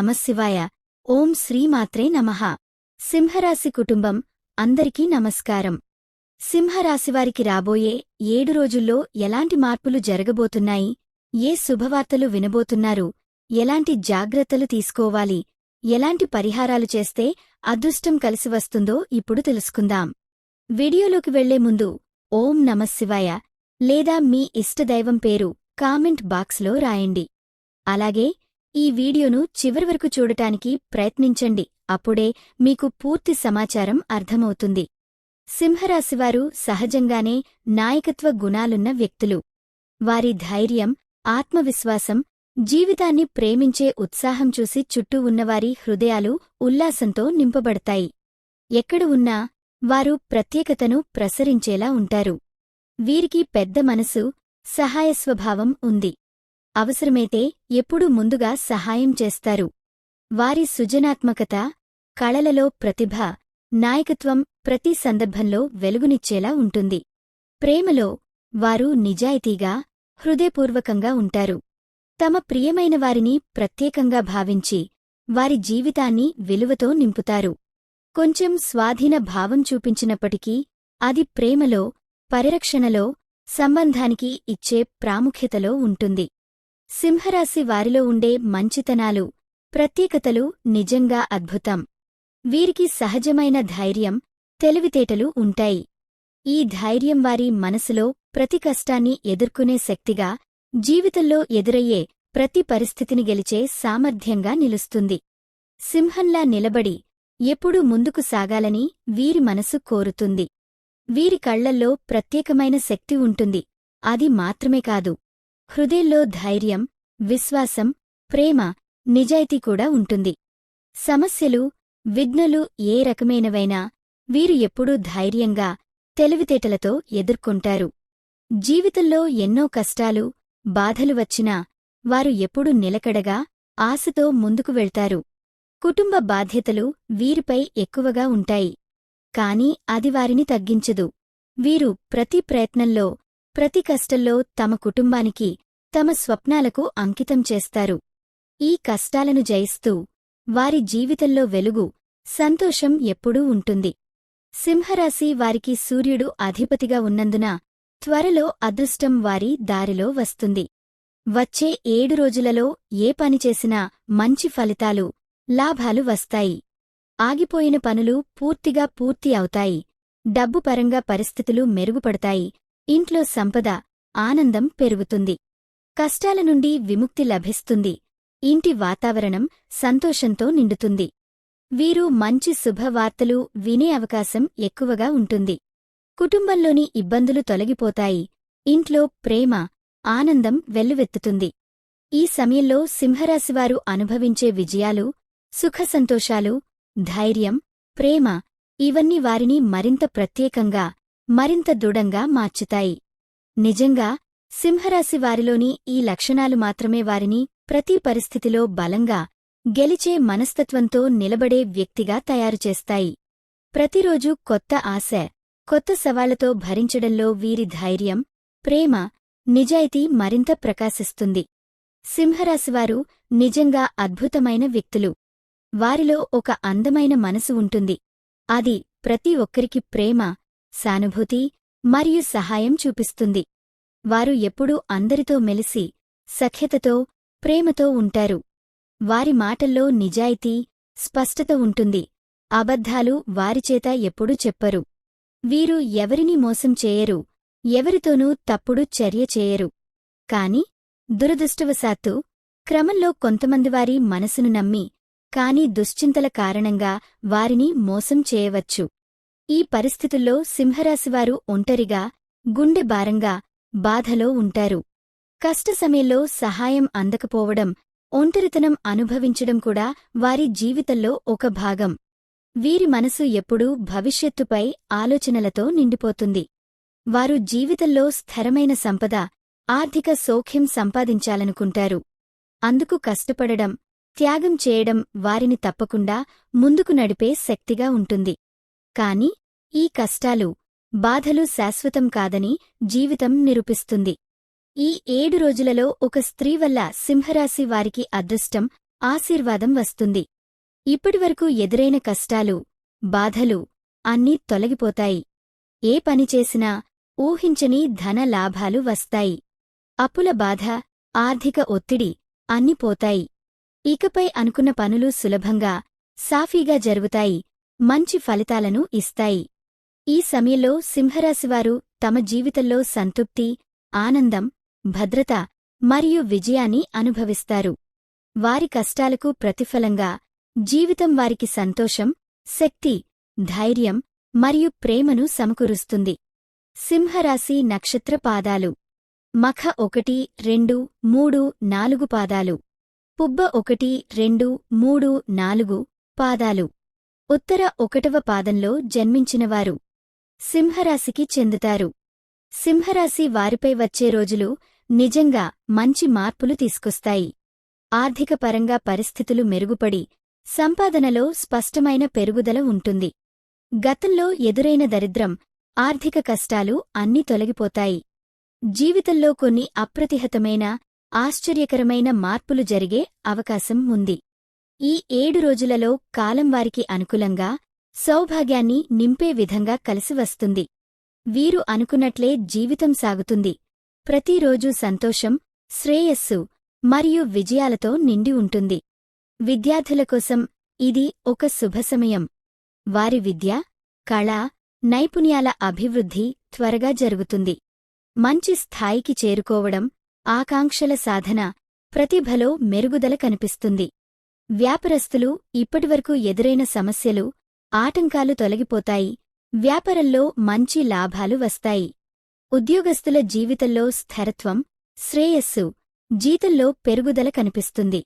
నమశివాయ ఓం శ్రీమాత్రే నమః. సింహరాశి కుటుంబం అందరికీ నమస్కారం. సింహరాశివారికి రాబోయే ఏడు రోజుల్లో ఎలాంటి మార్పులు జరగబోతున్నాయి? ఏ శుభవార్తలు వినబోతున్నారు? ఎలాంటి జాగ్రత్తలు తీసుకోవాలి? ఎలాంటి పరిహారాలు చేస్తే అదృష్టం కలిసి వస్తుందో ఇప్పుడు తెలుసుకుందాం. వీడియోలోకి వెళ్ళే ముందు ఓం నమశివాయ లేదా మీ ఇష్టదైవం పేరు కామెంట్ బాక్స్లో రాయండి. అలాగే ఈ వీడియోను చివరి వరకు చూడటానికి ప్రయత్నించండి. అప్పుడే మీకు పూర్తి సమాచారం అర్థమవుతుంది. సింహరాశివారు సహజంగానే నాయకత్వ గుణాలున్న వ్యక్తులు. వారి ధైర్యం ఆత్మవిశ్వాసం జీవితాన్ని ప్రేమించే ఉత్సాహం చూసి చుట్టూ ఉన్నవారి హృదయాలు ఉల్లాసంతో నింపబడతాయి. ఎక్కడ ఉన్నా వారు ప్రత్యేకతను ప్రసరించేలా ఉంటారు. వీరికి పెద్ద మనసు సహాయస్వభావం ఉంది. అవసరమైతే ఎప్పుడూ ముందుగా సహాయం చేస్తారు. వారి సృజనాత్మకత కళలలో ప్రతిభ నాయకత్వం ప్రతి సందర్భంలో వెలుగునిచ్చేలా ఉంటుంది. ప్రేమలో వారు నిజాయితీగా హృదయపూర్వకంగా ఉంటారు. తమ ప్రియమైన వారిని ప్రత్యేకంగా భావించి వారి జీవితాన్ని విలువతో నింపుతారు. కొంచెం స్వాధీన భావం చూపించినప్పటికీ అది ప్రేమలో పరిరక్షణలో సంబంధానికి ఇచ్చే ప్రాముఖ్యతలో ఉంటుంది. సింహరాశి వారిలో ఉండే మంచితనాలు ప్రత్యేకతలు నిజంగా అద్భుతం. వీరికి సహజమైన ధైర్యం తెలివితేటలు ఉంటాయి. ఈ ధైర్యం వారి మనసులో ప్రతి కష్టాన్ని ఎదుర్కొనే శక్తిగా జీవితంలో ఎదురయ్యే ప్రతి పరిస్థితిని గెలిచే సామర్థ్యంగా నిలుస్తుంది. సింహంలా నిలబడి ఎప్పుడూ ముందుకు సాగాలని వీరి మనసు కోరుతుంది. వీరి కళ్ళల్లో ప్రత్యేకమైన శక్తి ఉంటుంది. అది మాత్రమే కాదు. హృదయంలో ధైర్యం విశ్వాసం ప్రేమ నిజాయితీ కూడా ఉంటుంది. సమస్యలు విఘ్నలు ఏ రకమైనవైనా వీరు ఎప్పుడూ ధైర్యంగా తెలివితేటలతో ఎదుర్కొంటారు. జీవితంలో ఎన్నో కష్టాలు బాధలు వచ్చినా వారు ఎప్పుడూ నిలకడగా ఆశతో ముందుకు వెళ్తారు. కుటుంబ బాధ్యతలు వీరిపై ఎక్కువగా ఉంటాయి. కాని అది వారిని తగ్గించదు. వీరు ప్రతి ప్రయత్నంలో ప్రతి కష్టంలో తమ కుటుంబానికి తమ స్వప్నాలకు అంకితం చేస్తారు. ఈ కష్టాలను జయిస్తూ వారి జీవితంలో వెలుగు సంతోషం ఎప్పుడూ ఉంటుంది. సింహరాశి వారికి సూర్యుడు అధిపతిగా ఉన్నందున త్వరలో అదృష్టం వారి దారిలో వస్తుంది. వచ్చే ఏడు రోజులలో ఏ పని చేసినా మంచి ఫలితాలు లాభాలు వస్తాయి. ఆగిపోయిన పనులు పూర్తిగా పూర్తి అవుతాయి. డబ్బు పరంగా పరిస్థితులు మెరుగుపడతాయి. ఇంట్లో సంపద ఆనందం పెరుగుతుంది. కష్టాల నుండి విముక్తి లభిస్తుంది. ఇంటి వాతావరణం సంతోషంతో నిండుతుంది. వీరు మంచి శుభవార్తలు వినే అవకాశం ఎక్కువగా ఉంటుంది. కుటుంబంలోని ఇబ్బందులు తొలగిపోతాయి. ఇంట్లో ప్రేమ ఆనందం వెల్లువెత్తుతుంది. ఈ సమయంలో సింహరాశివారు అనుభవించే విజయాలు సుఖసంతోషాలు ధైర్యం ప్రేమ ఇవన్నీ వారిని మరింత ప్రత్యేకంగా మరింత దృఢంగా మార్చుతాయి. నిజంగా సింహరాశి వారిలోని ఈ లక్షణాలు మాత్రమే వారిని ప్రతి పరిస్థితిలో బలంగా గెలిచే మనస్తత్వంతో నిలబడే వ్యక్తిగా తయారుచేస్తాయి ప్రతిరోజూ కొత్త ఆశ కొత్త సవాళ్ళతో భరించడంలో వీరి ధైర్యం ప్రేమ నిజాయితీ మరింత ప్రకాశిస్తుంది. సింహరాశివారు నిజంగా అద్భుతమైన వ్యక్తులు. వారిలో ఒక అందమైన మనసు ఉంటుంది. అది ప్రతి ఒక్కరికి ప్రేమ సానుభూతి మరియు సహాయం చూపిస్తుంది. వారు ఎప్పుడూ అందరితో మెలిసి సఖ్యతతో ప్రేమతో ఉంటారు. వారి మాటల్లో నిజాయితీ స్పష్టత ఉంటుంది. అబద్ధాలు వారిచేత ఎప్పుడూ చెప్పరు. వీరు ఎవరిని మోసం చేయరు ఎవరితోనూ తప్పుడు చర్య చేయరు. కాని దురదృష్టవశాత్తు క్రమంలో కొంతమందివారి మనసును నమ్మి కాని దుశ్చింతల కారణంగా వారిని మోసం చేయవచ్చు. ఈ పరిస్థితుల్లో సింహరాశివారు ఒంటరిగా గుండె భారంగా బాధలో ఉంటారు. కష్ట సమయంలో సహాయం అందకపోవడం ఒంటరితనం అనుభవించడం కూడా వారి జీవితంలో ఒక భాగం. వీరి మనసు ఎప్పుడూ భవిష్యత్తుపై ఆలోచనలతో నిండిపోతుంది. వారు జీవితంలో స్థిరమైన సంపద ఆర్థిక సౌఖ్యం సంపాదించాలనుకుంటారు. అందుకు కష్టపడడం త్యాగం చేయడం వారిని తప్పకుండా ముందుకు నడిపే శక్తిగా ఉంటుంది. కాని ఈ కష్టాలు బాధలు శాశ్వతం కాదని జీవితం నిరూపిస్తుంది. ఈ ఏడు రోజులలో ఒక స్త్రీ వల్ల సింహరాశి వారికి అదృష్టం ఆశీర్వాదం వస్తుంది. ఇప్పటివరకు ఎదురైన కష్టాలు బాధలు అన్నీ తొలగిపోతాయి. ఏ పని చేసినా ఊహించని ధన లాభాలు వస్తాయి. అప్పుల బాధ ఆర్థిక ఒత్తిడి అన్ని పోతాయి. ఇకపై అనుకున్న పనులు సులభంగా సాఫీగా జరుగుతాయి. మంచి ఫలితాలను ఇస్తాయి. ఈ సమయంలో సింహరాశివారు తమ జీవితంలో సంతృప్తి ఆనందం భద్రత మరియు విజయాన్ని అనుభవిస్తారు. వారి కష్టాలకు ప్రతిఫలంగా జీవితం వారికి సంతోషం శక్తి ధైర్యం మరియు ప్రేమను సమకూరుస్తుంది. సింహరాశి నక్షత్ర పాదాలు. మఖ ఒకటి రెండు మూడు నాలుగు పాదాలు. పుబ్బ ఒకటి రెండు మూడు నాలుగు పాదాలు. ఉత్తర ఒకటవ పాదంలో జన్మించినవారు. సింహరాశికి చెందుతారు. సింహరాశి వారిపై వచ్చే రోజులు నిజంగా మంచి మార్పులు తీసుకొస్తాయి. ఆర్థికపరంగా పరిస్థితులు మెరుగుపడి సంపాదనలో స్పష్టమైన పెరుగుదల ఉంటుంది. గతంలో ఎదురైన దరిద్రం ఆర్థిక కష్టాలు అన్నీ తొలగిపోతాయి. జీవితంలో కొన్ని అప్రతిహతమైన ఆశ్చర్యకరమైన మార్పులు జరిగే అవకాశం ఉంది. ఈ ఏడు రోజులలో కాలం వారికి అనుకూలంగా సౌభాగ్యాన్ని నింపే విధంగా కలిసివస్తుంది వీరు అనుకున్నట్లే జీవితం సాగుతుంది. ప్రతిరోజూ సంతోషం శ్రేయస్సు మరియు విజయాలతో నిండి ఉంటుంది. విద్యార్థుల కోసం ఇది ఒక శుభసమయం వారి విద్య కళ నైపుణ్యాల అభివృద్ధి త్వరగా జరుగుతుంది. మంచి స్థాయికి చేరుకోవడం ఆకాంక్షల సాధన ప్రతిభలో మెరుగుదల కనిపిస్తుంది. వ్యాపారస్తులు ఇప్పటివరకు ఎదురైన సమస్యలు ఆటంకాలు తొలగిపోతాయి. వ్యాపారంలో మంచి లాభాలు వస్తాయి. ఉద్యోగస్తుల జీవితంలో స్థిరత్వం శ్రేయస్సు జీతంలో పెరుగుదల కనిపిస్తుంది.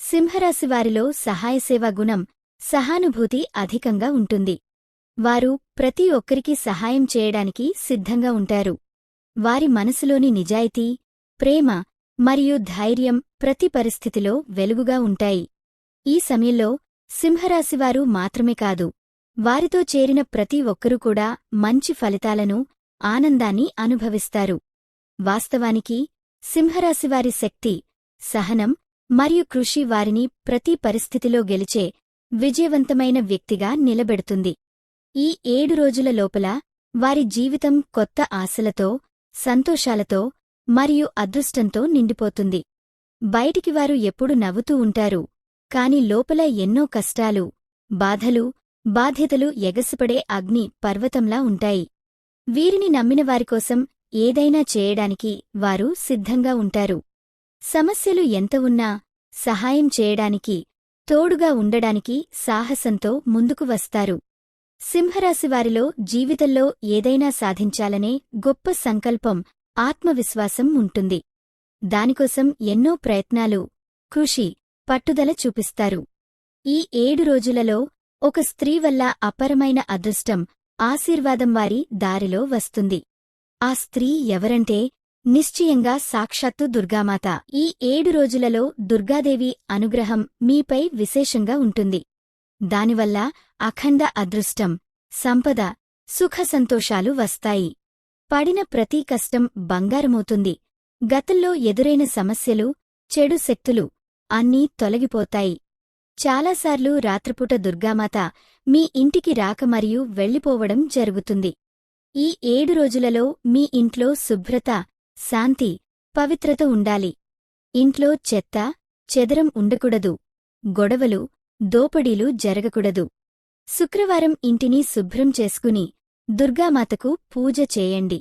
సింహరాశివారిలో సహాయసేవా గుణం సహానుభూతి అధికంగా ఉంటుంది. వారు ప్రతి ఒక్కరికి సహాయం చేయడానికి సిద్ధంగా ఉంటారు. వారి మనసులోని నిజాయితీ ప్రేమ మరియు ధైర్యం ప్రతి పరిస్థితిలో వెలుగుగా ఉంటాయి. ఈ సమయంలో సింహరాశివారు మాత్రమే కాదు వారితో చేరిన ప్రతి ఒక్కరూ కూడా మంచి ఫలితాలను ఆనందాన్ని అనుభవిస్తారు. వాస్తవానికి సింహరాశివారి శక్తి సహనం మరియు కృషి వారిని ప్రతి పరిస్థితిలో గెలిచే విజయవంతమైన వ్యక్తిగా నిలబెడుతుంది. ఈ ఏడు రోజుల లోపల వారి జీవితం కొత్త ఆశలతో సంతోషాలతో మరియు అదృష్టంతో నిండిపోతుంది. బయటికి వారు ఎప్పుడు నవ్వుతూ ఉంటారు కాని లోపల ఎన్నో కష్టాలు బాధలు బాధ్యతలు ఎగసిపడే అగ్ని పర్వతంలా ఉంటాయి. వీరిని నమ్మిన వారికోసం ఏదైనా చేయడానికి వారు సిద్ధంగా ఉంటారు. సమస్యలు ఎంత ఉన్నా సహాయం చేయడానికి తోడుగా ఉండడానికి సాహసంతో ముందుకు వస్తారు. సింహరాశివారిలో జీవితంలో ఏదైనా సాధించాలనే గొప్ప సంకల్పం ఆత్మవిశ్వాసం ఉంటుంది. దానికోసం ఎన్నో ప్రయత్నాలు కృషి పట్టుదల చూపిస్తారు. ఈ ఏడు రోజులలో ఒక స్త్రీ వల్ల అపరమైన అదృష్టం ఆశీర్వాదం వారి దారిలో వస్తుంది. ఆ స్త్రీ ఎవరంటే నిశ్చయంగా సాక్షాత్తు దుర్గామాత. ఈ ఏడు రోజులలో దుర్గాదేవి అనుగ్రహం మీపై విశేషంగా ఉంటుంది. దానివల్ల అఖండ అదృష్టం సంపద సుఖ సంతోషాలు వస్తాయి. పడిన ప్రతి కష్టం బంగారమవుతుంది. గతంలో ఎదురైన సమస్యలు చెడు శక్తులు అన్నీ తొలగిపోతాయి. చాలాసార్లు రాత్రిపూట దుర్గామాత మీ ఇంటికి రాక మరియు వెళ్ళిపోవడం జరుగుతుంది. ఈ ఏడు రోజులలో మీ ఇంట్లో శుభ్రత శాంతి పవిత్రత ఉండాలి. ఇంట్లో చెత్త చెదరం ఉండకూడదు. గొడవలు దోపడీలు జరగకూడదు. శుక్రవారం ఇంటిని శుభ్రం చేసుకుని దుర్గామాతకు పూజ చేయండి.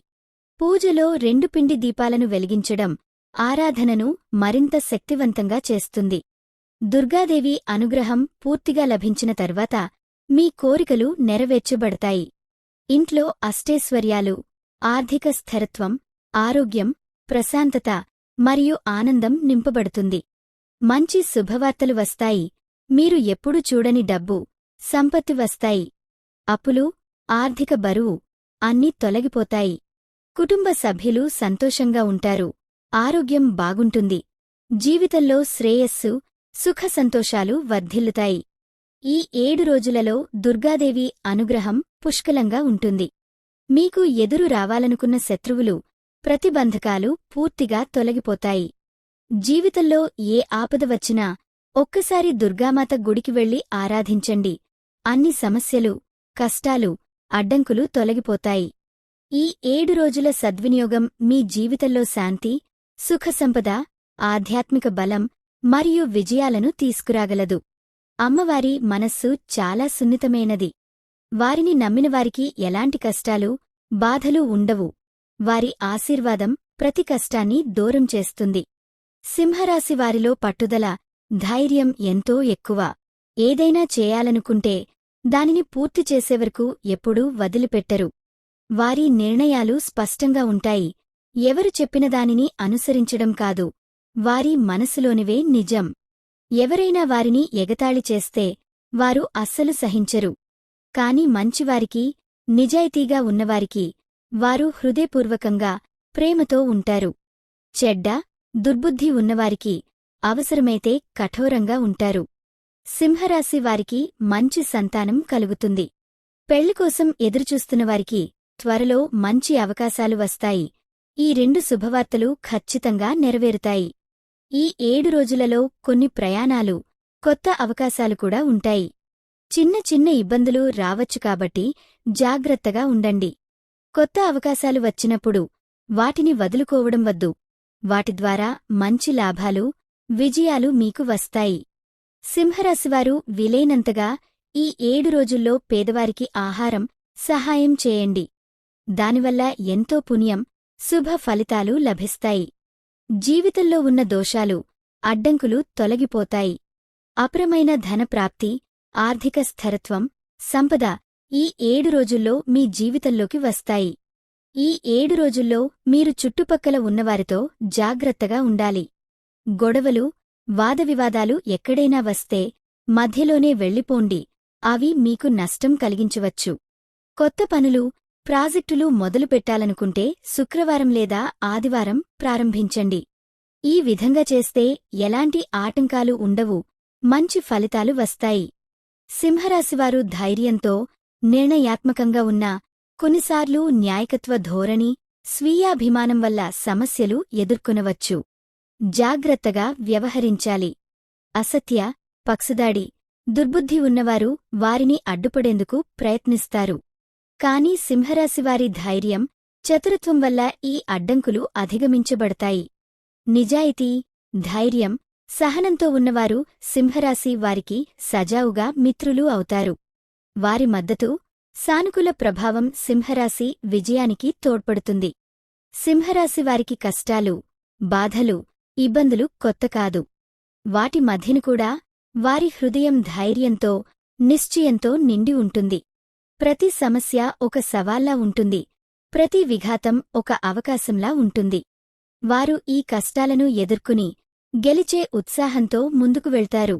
పూజలో రెండు పిండి దీపాలను వెలిగించడం ఆరాధనను మరింత శక్తివంతంగా చేస్తుంది. దుర్గాదేవి అనుగ్రహం పూర్తిగా లభించిన తర్వాత మీ కోరికలు నెరవేర్చబడతాయి. ఇంట్లో అష్టైశ్వర్యాలు ఆర్థిక స్థిరత్వం ఆరోగ్యం ప్రశాంతత మరియు ఆనందం నింపబడుతుంది. మంచి శుభవార్తలు వస్తాయి. మీరు ఎప్పుడు చూడని డబ్బు సంపత్తి వస్తాయి. అప్పులు ఆర్థిక బరువు అన్నీ తొలగిపోతాయి. కుటుంబ సభ్యులు సంతోషంగా ఉంటారు. ఆరోగ్యం బాగుంటుంది. జీవితంలో శ్రేయస్సు సుఖ సంతోషాలు వర్ధిల్లుతాయి. ఈ ఏడు రోజులలో దుర్గాదేవి అనుగ్రహం పుష్కలంగా ఉంటుంది. మీకు ఎదురు రావాలనుకున్న శత్రువులు ప్రతిబంధకాలు పూర్తిగా తొలగిపోతాయి. జీవితంలో ఏ ఆపద వచ్చినా ఒక్కసారి దుర్గామాత గుడికి వెళ్ళి ఆరాధించండి. అన్ని సమస్యలు కష్టాలు అడ్డంకులు తొలగిపోతాయి. ఈ ఏడు రోజుల సద్వినియోగం మీ జీవితంలో శాంతి సుఖసంపద ఆధ్యాత్మిక బలం మరియు విజయాలను తీసుకురాగలదు. అమ్మవారి మనస్సు చాలా సున్నితమైనది. వారిని నమ్మినవారికి ఎలాంటి కష్టాలు బాధలు ఉండవు. వారి ఆశీర్వాదం ప్రతి కష్టాన్ని దూరం చేస్తుంది. సింహరాశివారిలో పట్టుదల ధైర్యం ఎంతో ఎక్కువ. ఏదైనా చేయాలనుకుంటే దానిని పూర్తి చేసేవరకు ఎప్పుడూ వదిలిపెట్టరు. వారి నిర్ణయాలు స్పష్టంగా ఉంటాయి. ఎవరు చెప్పిన దానిని అనుసరించడం కాదు. వారి మనసులోనివే నిజం. ఎవరైనా వారిని ఎగతాళి చేస్తే వారు అస్సలు సహించరు. కాని మంచివారికి నిజాయితీగా ఉన్నవారికి వారు హృదయపూర్వకంగా ప్రేమతో ఉంటారు. చెడ్డ దుర్బుద్ధి ఉన్నవారికి అవసరమైతే కఠోరంగా ఉంటారు. సింహరాశి వారికి మంచి సంతానం కలుగుతుంది. పెళ్ళికోసం ఎదురుచూస్తున్నవారికి త్వరలో మంచి అవకాశాలు వస్తాయి. ఈ రెండు శుభవార్తలు ఖచ్చితంగా నెరవేరుతాయి. ఈ ఏడు రోజులలో కొన్ని ప్రయాణాలు కొత్త అవకాశాలు కూడా ఉంటాయి. చిన్న చిన్న ఇబ్బందులు రావచ్చు కాబట్టి జాగ్రత్తగా ఉండండి. కొత్త అవకాశాలు వచ్చినప్పుడు వాటిని వదులుకోవడం వద్దు. వాటి ద్వారా మంచి లాభాలు విజయాలు మీకు వస్తాయి. సింహరాశివారు వీలైనంతగా ఈ ఏడు రోజుల్లో పేదవారికి ఆహారం సహాయం చేయండి. దానివల్ల ఎంతో పుణ్యం శుభ ఫలితాలు లభిస్తాయి. జీవితంలో ఉన్న దోషాలు అడ్డంకులు తొలగిపోతాయి. అప్రమైన ధనప్రాప్తి ఆర్థిక స్థిరత్వం సంపద ఈ ఏడు రోజుల్లో మీ జీవితంలోకి వస్తాయి. ఈ ఏడు రోజుల్లో మీరు చుట్టుపక్కల ఉన్నవారితో జాగ్రత్తగా ఉండాలి. గొడవలు వాదవివాదాలు ఎక్కడైనా వస్తే మధ్యలోనే వెళ్ళిపోండి. అవి మీకు నష్టం కలిగించవచ్చు. కొత్త పనులు ప్రాజెక్టులు మొదలుపెట్టాలనుకుంటే శుక్రవారం లేదా ఆదివారం ప్రారంభించండి. ఈ విధంగా చేస్తే ఎలాంటి ఆటంకాలు ఉండవు మంచి ఫలితాలు వస్తాయి. సింహరాశివారు ధైర్యంతో నిర్ణయాత్మకంగా ఉన్నా కొన్నిసార్లు న్యాయకత్వ ధోరణి స్వీయాభిమానం వల్ల సమస్యలు ఎదుర్కొనవచ్చు. జాగ్రత్తగా వ్యవహరించాలి. అసత్య పక్షదాడి దుర్బుద్ధి ఉన్నవారు వారిని అడ్డుపడేందుకు ప్రయత్నిస్తారు. కాని సింహరాశివారి ధైర్యం చతురత్వం వల్ల ఈ అడ్డంకులు అధిగమించబడతాయి. నిజాయితీ ధైర్యం సహనంతో ఉన్నవారు సింహరాశి వారికి సజావుగా మిత్రులు అవుతారు. వారి మద్దతు సానుకూల ప్రభావం సింహరాశి విజయానికి తోడ్పడుతుంది. సింహరాశి వారికి కష్టాలు బాధలు ఇబ్బందులు కొత్త కాదు. వాటి మధ్యను కూడా వారి హృదయం ధైర్యంతో నిశ్చయంతో నిండి ఉంటుంది. ప్రతి సమస్య ఒక సవాల్లా ఉంటుంది. ప్రతి విఘాతం ఒక అవకాశంలా ఉంటుంది. వారు ఈ కష్టాలను ఎదుర్కొని గెలిచే ఉత్సాహంతో ముందుకు వెళ్తారు.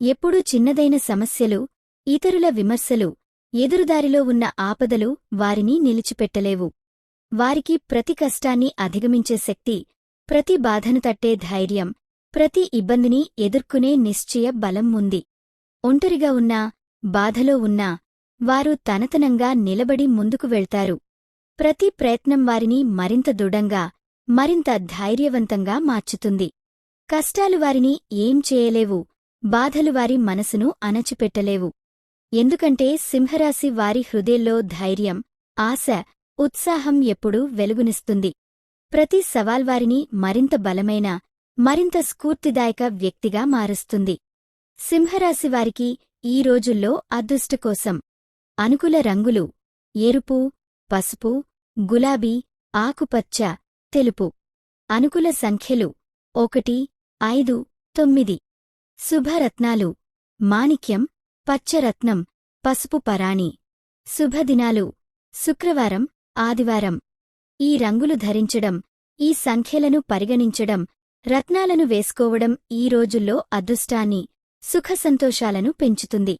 ఎప్పుడూ చిన్నదైన సమస్యలు ఇతరుల విమర్శలు ఎదురుదారిలో ఉన్న ఆపదలు వారిని నిలిచిపెట్టలేవు. వారికి ప్రతి కష్టాన్ని అధిగమించే శక్తి ప్రతి బాధను తట్టే ధైర్యం ప్రతి ఇబ్బందిని ఎదుర్కొనే నిశ్చయ బలం ఉంది. ఒంటరిగా ఉన్నా బాధలో ఉన్నా వారు తనతనంగా నిలబడి ముందుకు వెళ్తారు. ప్రతి ప్రయత్నం వారిని మరింత దృఢంగా మరింత ధైర్యవంతంగా మార్చుతుంది. కష్టాలు వారిని ఏం చేయలేవు బాధలు వారి మనసును అణచిపెట్టలేవు. ఎందుకంటే సింహరాశి వారి హృదయంలో ధైర్యం ఆశ ఉత్సాహం ఎప్పుడూ వెలుగునిస్తుంది. ప్రతి సవాల్ వారిని మరింత బలమైన మరింత స్ఫూర్తిదాయక వ్యక్తిగా మారుస్తుంది. సింహరాశి వారికి ఈ రోజుల్లో అదృష్టకోసం అనుకూల రంగులు ఎరుపు పసుపు గులాబీ ఆకుపచ్చ తెలుపు. అనుకూల సంఖ్యలు ఒకటి ఐదు తొమ్మిది. శుభరత్నాలు. మాణిక్యం పచ్చరత్నం పసుపు పరాణి. శుభదినాలు. శుక్రవారం ఆదివారం. ఈ రంగులు ధరించడం ఈ సంఖ్యలను పరిగణించడం రత్నాలను వేసుకోవడం ఈ రోజుల్లో అదృష్టాన్ని సుఖసంతోషాలను పెంచుతుంది.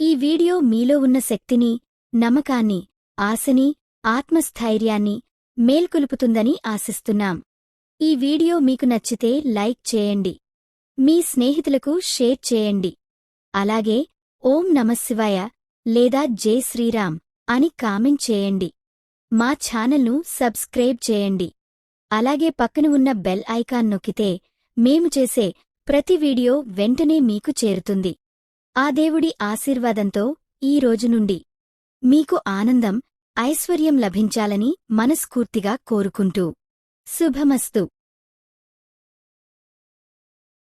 ఈ వీడియో మీలో ఉన్న శక్తిని నమ్మకాన్ని ఆశని ఆత్మస్థైర్యాన్ని మేల్కొలుపుతుందని ఆశిస్తున్నాం. ఈ వీడియో మీకు నచ్చితే లైక్ చేయండి. మీ స్నేహితులకు షేర్ చేయండి. అలాగే ఓం నమశివాయ లేదా జై శ్రీరామ్ అని కామెంట్ చేయండి. మా ఛానల్ను సబ్స్క్రైబ్ చేయండి. అలాగే పక్కన ఉన్న బెల్ ఐకాన్ నొక్కితే మేము చేసే ప్రతి వీడియో వెంటనే మీకు చేరుతుంది. ఆ దేవుడి ఆశీర్వాదంతో ఈ రోజు నుండి మీకు ఆనందం ఐశ్వర్యం లభించాలని మనస్ఫూర్తిగా కోరుకుంటూ. శుభమస్తు.